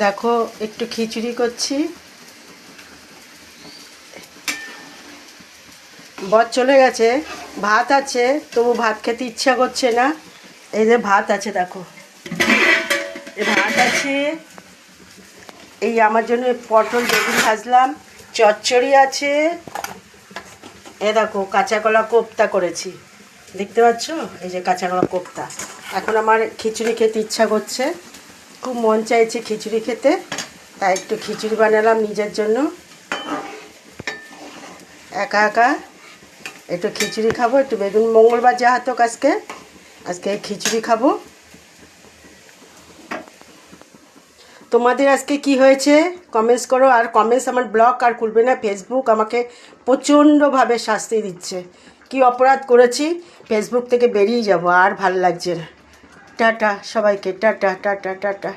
দেখো, একটু খিচুড়ি করছি। বর চলে গেছে, ভাত আছে, তবু ভাত খেতে ইচ্ছা করছে না। এই যে ভাত আছে, দেখো। এই ভাত আছে, এই আমার জন্য পটল বেগুন ভাজলাম, চচ্চড়ি আছে। এ দেখো, কাঁচা কলা কোপ্তা করেছি। দেখতে পাচ্ছ? এই যে কাঁচা কলা কোপ্তা। এখন আমার খিচুড়ি খেতে ইচ্ছা করছে। খুব মন চাইছে খিচুড়ি খেতে, তাই একটু খিচুড়ি বানালাম নিজের জন্য। একা একা একটু খিচুড়ি খাব, একটু বেগুন মঙ্গলবার যা হাতক আজকে আজকে খিচুড়ি খাব। তোমাদের আজকে কি হয়েছে কমেন্টস করো, আর কমেন্টস আমার ব্লগ আর খুলবে না ফেসবুক আমাকে প্রচণ্ডভাবে শাস্তি দিচ্ছে। কি অপরাধ করেছি ফেসবুক থেকে বেরিয়ে যাব, আর ভালো লাগছে না। টাটা সবাইকে টাটা টাটা টাটা।